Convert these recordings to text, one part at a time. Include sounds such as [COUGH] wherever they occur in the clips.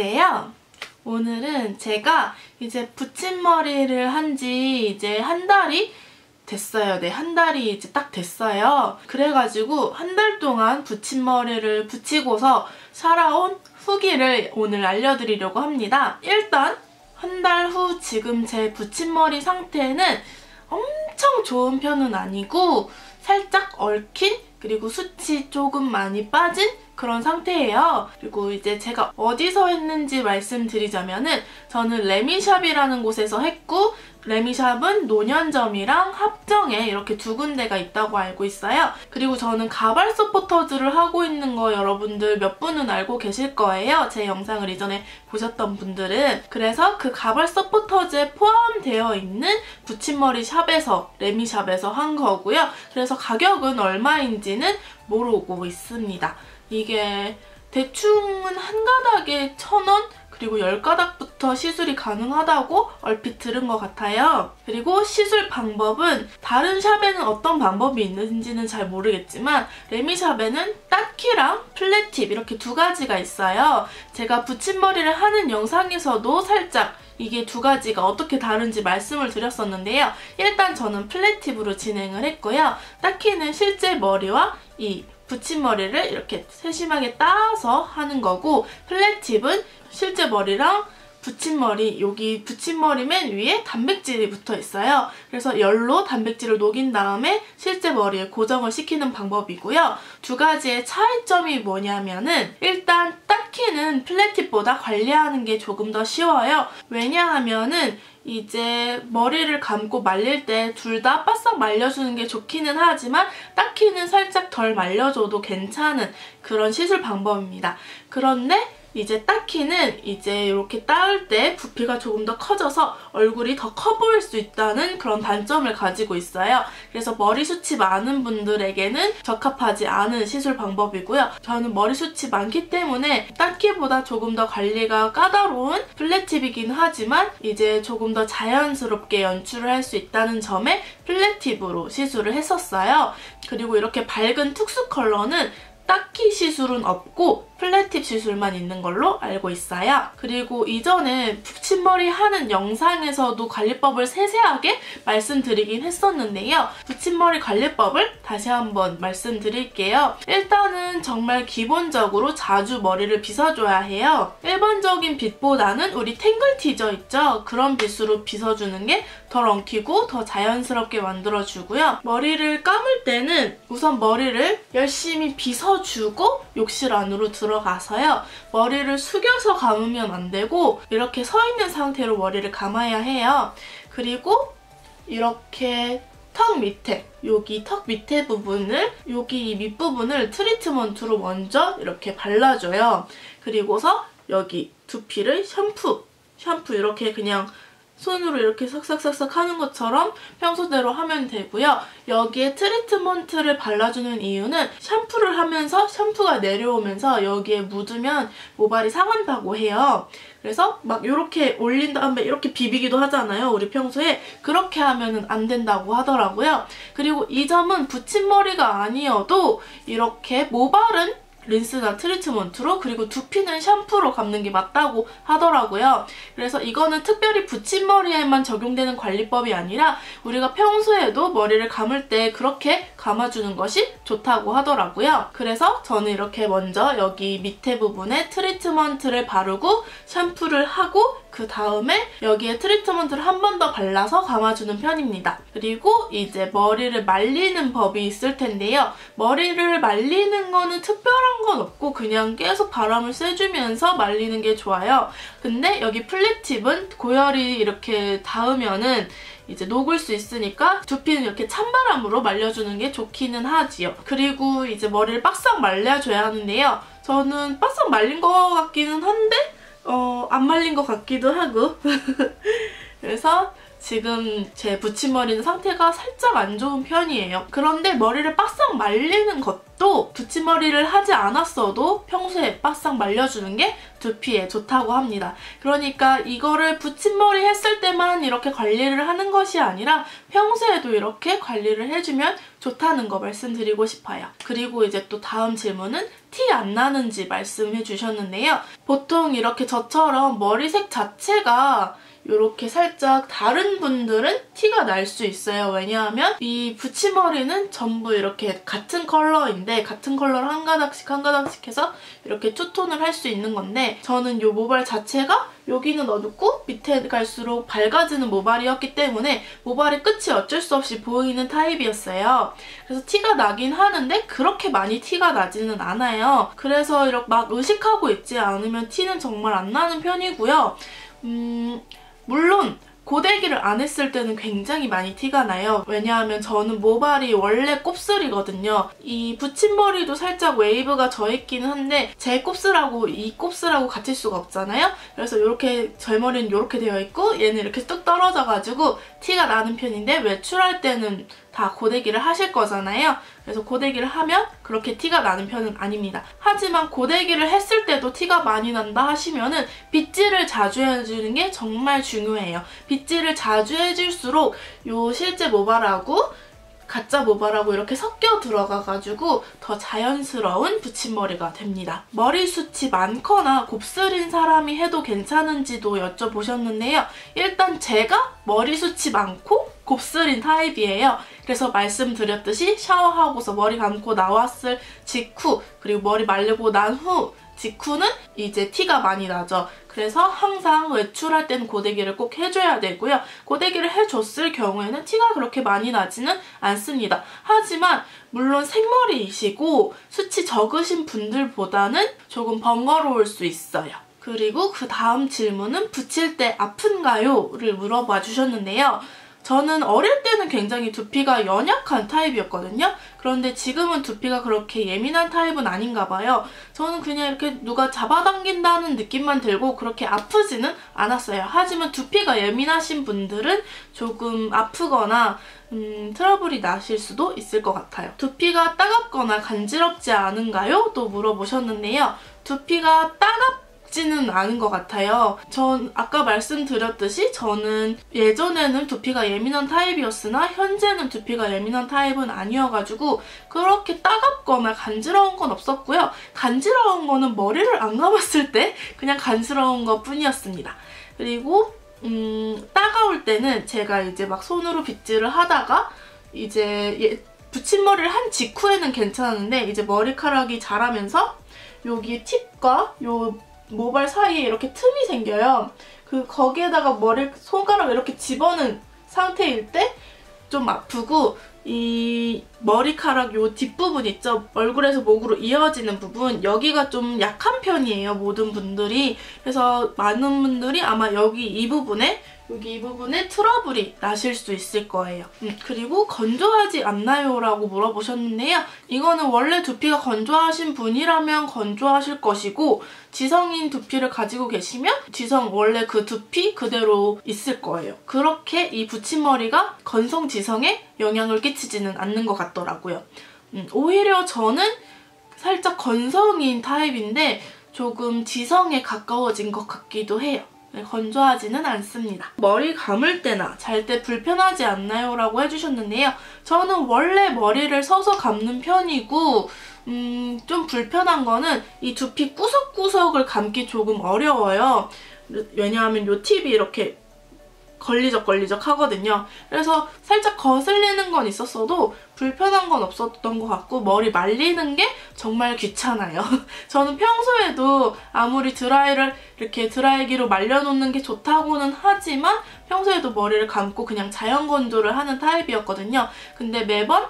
문제예요. 오늘은 제가 이제 붙임머리를 한 지 이제 한 달이 됐어요. 네, 한 달이 이제 딱 됐어요. 그래가지고 한 달 동안 붙임머리를 붙이고서 살아온 후기를 오늘 알려드리려고 합니다. 일단 한 달 후 지금 제 붙임머리 상태는 엄청 좋은 편은 아니고 살짝 얽힌 그리고 숱이 조금 많이 빠진 그런 상태예요. 그리고 이제 제가 어디서 했는지 말씀드리자면은 저는 레미샵이라는 곳에서 했고 레미샵은 노년점이랑 합정에 이렇게 두 군데가 있다고 알고 있어요. 그리고 저는 가발 서포터즈를 하고 있는 거 여러분들 몇 분은 알고 계실 거예요. 제 영상을 이전에 보셨던 분들은. 그래서 그 가발 서포터즈에 포함되어 있는 붙임머리 샵에서 레미샵에서 한 거고요. 그래서 가격은 얼마인지는 모르고 있습니다. 이게 대충은 한 가닥에 천 원? 그리고 10가닥부터 시술이 가능하다고 얼핏 들은 것 같아요. 그리고 시술 방법은 다른 샵에는 어떤 방법이 있는지는 잘 모르겠지만 레미샵에는 땄키랑 플랫팁 이렇게 두 가지가 있어요. 제가 붙임머리를 하는 영상에서도 살짝 이게 두 가지가 어떻게 다른지 말씀을 드렸었는데요. 일단 저는 플랫팁으로 진행을 했고요. 땄키는 실제 머리와 이 붙임머리를 이렇게 세심하게 따서 하는 거고 플랫 팁은 실제 머리랑 붙임머리, 여기 붙임머리 맨 위에 단백질이 붙어 있어요. 그래서 열로 단백질을 녹인 다음에 실제 머리에 고정을 시키는 방법이고요. 두 가지의 차이점이 뭐냐면은 일단 닦기는 플랫팁보다 관리하는 게 조금 더 쉬워요. 왜냐하면은 이제 머리를 감고 말릴 때 둘 다 바싹 말려주는 게 좋기는 하지만 닦기는 살짝 덜 말려줘도 괜찮은 그런 시술 방법입니다. 그런데 이제 닦기는 이제 이렇게 따을 때 부피가 조금 더 커져서 얼굴이 더 커 보일 수 있다는 그런 단점을 가지고 있어요. 그래서 머리숱이 많은 분들에게는 적합하지 않은 시술 방법이고요. 저는 머리숱이 많기 때문에 닦기보다 조금 더 관리가 까다로운 플랫팁이긴 하지만 이제 조금 더 자연스럽게 연출을 할 수 있다는 점에 플랫팁으로 시술을 했었어요. 그리고 이렇게 밝은 특수 컬러는 딱히 시술은 없고 플랫팁 시술만 있는 걸로 알고 있어요. 그리고 이전에 붙임머리 하는 영상에서도 관리법을 세세하게 말씀드리긴 했었는데요. 붙임머리 관리법을 다시 한번 말씀드릴게요. 일단은 정말 기본적으로 자주 머리를 빗어줘야 해요. 일반적인 빗보다는 우리 탱글 티저 있죠? 그런 빗으로 빗어주는 게 덜 엉키고 더 자연스럽게 만들어주고요. 머리를 감을 때는 우선 머리를 열심히 빗어주고 욕실 안으로 들어 들어가서요. 머리를 숙여서 감으면 안 되고 이렇게 서 있는 상태로 머리를 감아야 해요. 그리고 이렇게 턱 밑에 여기 턱 밑에 부분을 여기 이 밑부분을 트리트먼트로 먼저 이렇게 발라줘요. 그리고서 여기 두피를 샴푸 샴푸 이렇게 그냥 손으로 이렇게 싹싹싹싹 하는 것처럼 평소대로 하면 되고요. 여기에 트리트먼트를 발라주는 이유는 샴푸를 하면서 샴푸가 내려오면서 여기에 묻으면 모발이 상한다고 해요. 그래서 막 이렇게 올린 다음에 이렇게 비비기도 하잖아요. 우리 평소에. 그렇게 하면 안 된다고 하더라고요. 그리고 이 점은 붙임머리가 아니어도 이렇게 모발은 린스나 트리트먼트로 그리고 두피는 샴푸로 감는 게 맞다고 하더라고요. 그래서 이거는 특별히 붙임머리에만 적용되는 관리법이 아니라 우리가 평소에도 머리를 감을 때 그렇게 감아주는 것이 좋다고 하더라고요. 그래서 저는 이렇게 먼저 여기 밑에 부분에 트리트먼트를 바르고 샴푸를 하고 그 다음에 여기에 트리트먼트를 한 번 더 발라서 감아주는 편입니다. 그리고 이제 머리를 말리는 법이 있을 텐데요. 머리를 말리는 거는 특별한 건 없고 그냥 계속 바람을 쐬주면서 말리는 게 좋아요. 근데 여기 플랫팁은 고열이 이렇게 닿으면은 이제 녹을 수 있으니까 두피는 이렇게 찬바람으로 말려주는 게 좋기는 하지요. 그리고 이제 머리를 바싹 말려줘야 하는데요. 저는 바싹 말린 것 같기는 한데 어, 안 말린 것 같기도 하고 [LAUGHS] 그래서 지금 제 붙임머리는 상태가 살짝 안 좋은 편이에요. 그런데 머리를 바싹 말리는 것 또 붙임머리를 하지 않았어도 평소에 바싹 말려주는 게 두피에 좋다고 합니다. 그러니까 이거를 붙임머리 했을 때만 이렇게 관리를 하는 것이 아니라 평소에도 이렇게 관리를 해주면 좋다는 거 말씀드리고 싶어요. 그리고 이제 또 다음 질문은 티 안 나는지 말씀해 주셨는데요. 보통 이렇게 저처럼 머리색 자체가 이렇게 살짝 다른 분들은 티가 날 수 있어요. 왜냐하면 이 붙임머리는 전부 이렇게 같은 컬러인데 같은 컬러를 한 가닥씩 한 가닥씩 해서 이렇게 투톤을 할 수 있는 건데 저는 이 모발 자체가 여기는 어둡고 밑에 갈수록 밝아지는 모발이었기 때문에 모발의 끝이 어쩔 수 없이 보이는 타입이었어요. 그래서 티가 나긴 하는데 그렇게 많이 티가 나지는 않아요. 그래서 이렇게 막 의식하고 있지 않으면 티는 정말 안 나는 편이고요. 음, 물론 고데기를 안 했을 때는 굉장히 많이 티가 나요. 왜냐하면 저는 모발이 원래 곱슬이거든요. 이 붙임머리도 살짝 웨이브가 져 있기는 한데 제 곱슬하고 이 곱슬하고 같을 수가 없잖아요. 그래서 이렇게 제 머리는 이렇게 되어 있고 얘는 이렇게 뚝 떨어져가지고 티가 나는 편인데 외출할 때는 다 고데기를 하실 거잖아요. 그래서 고데기를 하면 그렇게 티가 나는 편은 아닙니다. 하지만 고데기를 했을 때도 티가 많이 난다 하시면은 빗질을 자주 해주는 게 정말 중요해요. 빗질을 자주 해줄수록 요 실제 모발하고 가짜 모발하고 이렇게 섞여 들어가가지고 더 자연스러운 붙임머리가 됩니다. 머리 숱이 많거나 곱슬인 사람이 해도 괜찮은지도 여쭤보셨는데요. 일단 제가 머리 숱이 많고 곱슬인 타입이에요. 그래서 말씀드렸듯이 샤워하고서 머리 감고 나왔을 직후 그리고 머리 말리고 난 후 직후는 이제 티가 많이 나죠. 그래서 항상 외출할 때는 고데기를 꼭 해줘야 되고요. 고데기를 해줬을 경우에는 티가 그렇게 많이 나지는 않습니다. 하지만 물론 생머리이시고 수치 적으신 분들보다는 조금 번거로울 수 있어요. 그리고 그 다음 질문은 붙일 때 아픈가요? 를 물어봐 주셨는데요. 저는 어릴 때는 굉장히 두피가 연약한 타입이었거든요. 그런데 지금은 두피가 그렇게 예민한 타입은 아닌가 봐요. 저는 그냥 이렇게 누가 잡아당긴다는 느낌만 들고 그렇게 아프지는 않았어요. 하지만 두피가 예민하신 분들은 조금 아프거나 음, 트러블이 나실 수도 있을 것 같아요. 두피가 따갑거나 간지럽지 않은가요? 또 물어보셨는데요. 두피가 따갑 지는 않은 것 같아요. 전 아까 말씀드렸듯이 저는 예전에는 두피가 예민한 타입이었으나 현재는 두피가 예민한 타입은 아니어가지고 그렇게 따갑거나 간지러운 건 없었고요. 간지러운 거는 머리를 안 감았을 때 그냥 간지러운 것 뿐이었습니다. 그리고 음, 따가울 때는 제가 이제 막 손으로 빗질을 하다가 이제 예, 붙임머리를 한 직후에는 괜찮았는데 이제 머리카락이 자라면서 여기 팁과 요 모발 사이에 이렇게 틈이 생겨요. 그 거기에다가 머리 손가락을 이렇게 집어넣은 상태일 때 좀 아프고 이 머리카락 요 뒷부분 있죠? 얼굴에서 목으로 이어지는 부분 여기가 좀 약한 편이에요 모든 분들이 그래서 많은 분들이 아마 여기 이 부분에 여기 이 부분에 트러블이 나실 수 있을 거예요. 음, 그리고 건조하지 않나요? 라고 물어보셨는데요. 이거는 원래 두피가 건조하신 분이라면 건조하실 것이고 지성인 두피를 가지고 계시면 지성 원래 그 두피 그대로 있을 거예요. 그렇게 이 붙임머리가 건성 지성에 영향을 끼치지는 않는 것 같더라고요. 음, 오히려 저는 살짝 건성인 타입인데 조금 지성에 가까워진 것 같기도 해요. 네, 건조하지는 않습니다. 머리 감을 때나 잘 때 불편하지 않나요? 라고 해주셨는데요. 저는 원래 머리를 서서 감는 편이고 음, 좀 불편한 거는 이 두피 구석구석을 감기 조금 어려워요. 왜냐하면 이 팁이 이렇게 걸리적 걸리적 하거든요. 그래서 살짝 거슬리는 건 있었어도 불편한 건 없었던 것 같고 머리 말리는 게 정말 귀찮아요. [LAUGHS] 저는 평소에도 아무리 드라이를 이렇게 드라이기로 말려놓는 게 좋다고는 하지만 평소에도 머리를 감고 그냥 자연 건조를 하는 타입이었거든요. 근데 매번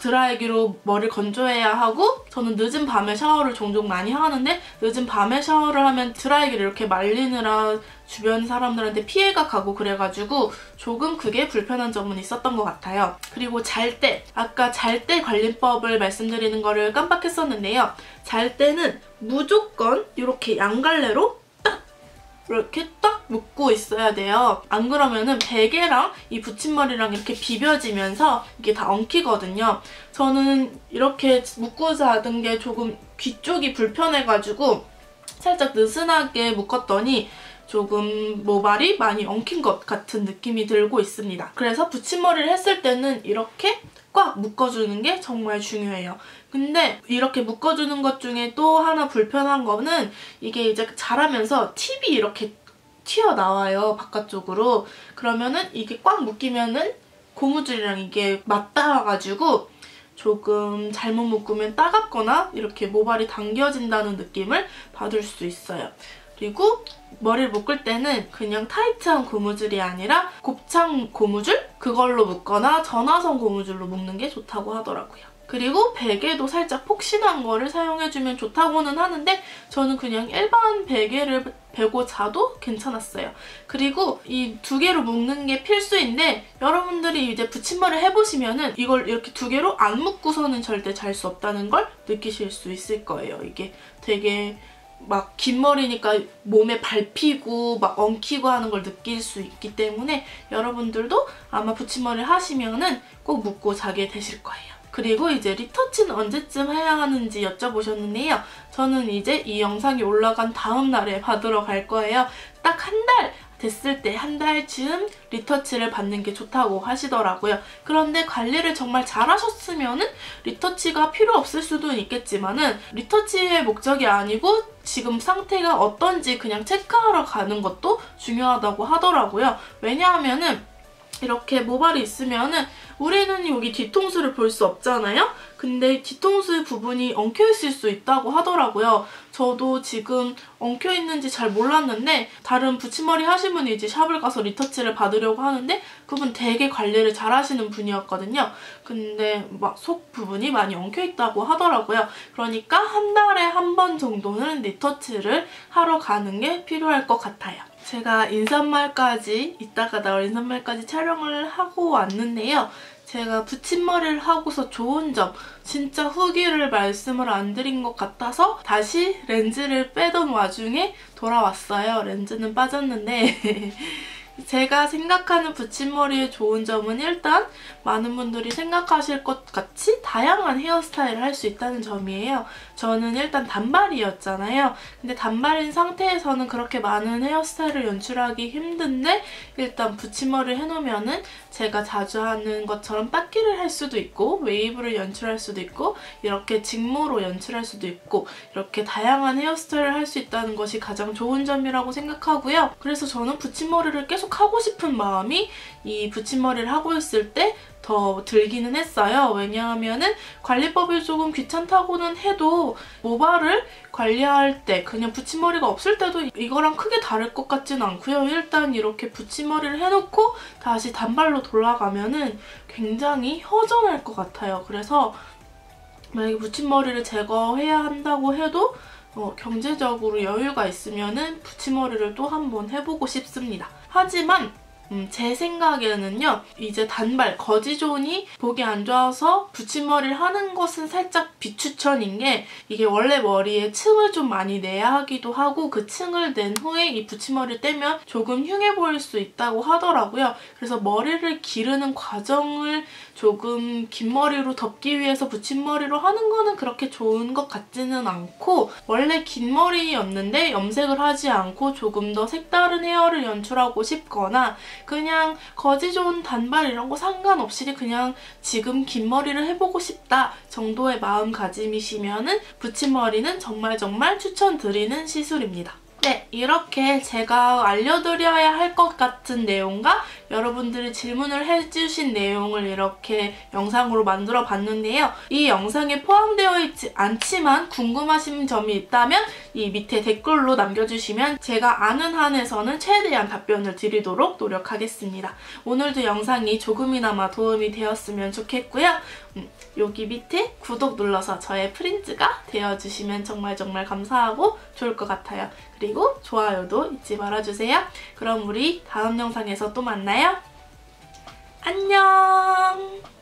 드라이기로 머리를 건조해야 하고 저는 늦은 밤에 샤워를 종종 많이 하는데 늦은 밤에 샤워를 하면 드라이기를 이렇게 말리느라 주변 사람들한테 피해가 가고 그래가지고 조금 그게 불편한 점은 있었던 것 같아요. 그리고 잘 때, 아까 잘 때 관리법을 말씀드리는 거를 깜빡했었는데요. 잘 때는 무조건 이렇게 양갈래로 딱 이렇게 딱 묶고 있어야 돼요. 안 그러면은 베개랑 이 붙임머리랑 이렇게 비벼지면서 이게 다 엉키거든요. 저는 이렇게 묶고 자던 게 조금 귀 쪽이 불편해가지고 살짝 느슨하게 묶었더니 조금 모발이 많이 엉킨 것 같은 느낌이 들고 있습니다. 그래서 붙임머리를 했을 때는 이렇게 꽉 묶어주는 게 정말 중요해요. 근데 이렇게 묶어주는 것 중에 또 하나 불편한 거는 이게 이제 자라면서 팁이 이렇게 튀어나와요, 바깥쪽으로. 그러면은 이게 꽉 묶이면은 고무줄이랑 이게 맞닿아가지고 조금 잘못 묶으면 따갑거나 이렇게 모발이 당겨진다는 느낌을 받을 수 있어요. 그리고 머리를 묶을 때는 그냥 타이트한 고무줄이 아니라 곱창 고무줄? 그걸로 묶거나 전화선 고무줄로 묶는 게 좋다고 하더라고요. 그리고 베개도 살짝 폭신한 거를 사용해주면 좋다고는 하는데 저는 그냥 일반 베개를 베고 자도 괜찮았어요. 그리고 이 두 개로 묶는 게 필수인데 여러분들이 이제 붙임머리를 해보시면은 이걸 이렇게 두 개로 안 묶고서는 절대 잘 수 없다는 걸 느끼실 수 있을 거예요. 이게 되게 막 긴 머리니까 몸에 밟히고 막 엉키고 하는 걸 느낄 수 있기 때문에 여러분들도 아마 붙임머리 하시면은 꼭 묶고 자게 되실 거예요. 그리고 이제 리터치는 언제쯤 해야 하는지 여쭤보셨는데요. 저는 이제 이 영상이 올라간 다음 날에 받으러 갈 거예요. 딱 한 달 됐을 때 한 달쯤 리터치를 받는 게 좋다고 하시더라고요. 그런데 관리를 정말 잘하셨으면 은 리터치가 필요 없을 수도 있겠지만 은 리터치의 목적이 아니고 지금 상태가 어떤지 그냥 체크하러 가는 것도 중요하다고 하더라고요. 왜냐하면 은 이렇게 모발이 있으면은 우리는 여기 뒤통수를 볼 수 없잖아요? 근데 뒤통수 부분이 엉켜있을 수 있다고 하더라고요. 저도 지금 엉켜있는지 잘 몰랐는데 다른 붙임머리 하신 분이 이제 샵을 가서 리터치를 받으려고 하는데 그분 되게 관리를 잘 하시는 분이었거든요. 근데 막 속 부분이 많이 엉켜있다고 하더라고요. 그러니까 한 달에 한 번 정도는 리터치를 하러 가는 게 필요할 것 같아요. 제가 인사말까지 이따가 나올 인사말까지 촬영을 하고 왔는데요. 제가 붙임머리를 하고서 좋은 점 진짜 후기를 말씀을 안 드린 것 같아서 다시 렌즈를 빼던 와중에 돌아왔어요. 렌즈는 빠졌는데 [LAUGHS] 제가 생각하는 붙임머리의 좋은 점은 일단 많은 분들이 생각하실 것 같이 다양한 헤어스타일을 할 수 있다는 점이에요. 저는 일단 단발이었잖아요. 근데 단발인 상태에서는 그렇게 많은 헤어스타일을 연출하기 힘든데 일단 붙임머리를 해놓으면 은 제가 자주 하는 것처럼 빡기를 할 수도 있고 웨이브를 연출할 수도 있고 이렇게 직모로 연출할 수도 있고 이렇게 다양한 헤어스타일을 할 수 있다는 것이 가장 좋은 점이라고 생각하고요. 그래서 저는 붙임머리를 계속 하고 싶은 마음이 이 붙임머리를 하고 있을 때 더 들기는 했어요. 왜냐하면 관리법이 조금 귀찮다고는 해도 모발을 관리할 때 그냥 붙임머리가 없을 때도 이거랑 크게 다를 것 같진 않고요. 일단 이렇게 붙임머리를 해놓고 다시 단발로 돌아가면 은 굉장히 허전할 것 같아요. 그래서 만약에 붙임머리를 제거해야 한다고 해도 어, 경제적으로 여유가 있으면 은 붙임머리를 또 한번 해보고 싶습니다. 하지만 음, 제 생각에는요. 이제 단발, 거지존이 보기 안 좋아서 붙임머리를 하는 것은 살짝 비추천인 게 이게 원래 머리에 층을 좀 많이 내야 하기도 하고 그 층을 낸 후에 이 붙임머리를 떼면 조금 흉해 보일 수 있다고 하더라고요. 그래서 머리를 기르는 과정을 조금 긴 머리로 덮기 위해서 붙임머리로 하는 거는 그렇게 좋은 것 같지는 않고 원래 긴 머리였는데 염색을 하지 않고 조금 더 색다른 헤어를 연출하고 싶거나 그냥 거지 좋은 단발 이런 거 상관없이 그냥 지금 긴 머리를 해보고 싶다 정도의 마음가짐이시면 은 붙임머리는 정말 정말 추천드리는 시술입니다. 네, 이렇게 제가 알려드려야 할 것 같은 내용과 여러분들이 질문을 해주신 내용을 이렇게 영상으로 만들어 봤는데요. 이 영상에 포함되어 있지 않지만 궁금하신 점이 있다면 이 밑에 댓글로 남겨주시면 제가 아는 한에서는 최대한 답변을 드리도록 노력하겠습니다. 오늘도 영상이 조금이나마 도움이 되었으면 좋겠고요. 음, 여기 밑에 구독 눌러서 저의 프린즈가 되어주시면 정말 정말 감사하고 좋을 것 같아요. 그리고 좋아요도 잊지 말아주세요. 그럼 우리 다음 영상에서 또 만나요. 안녕!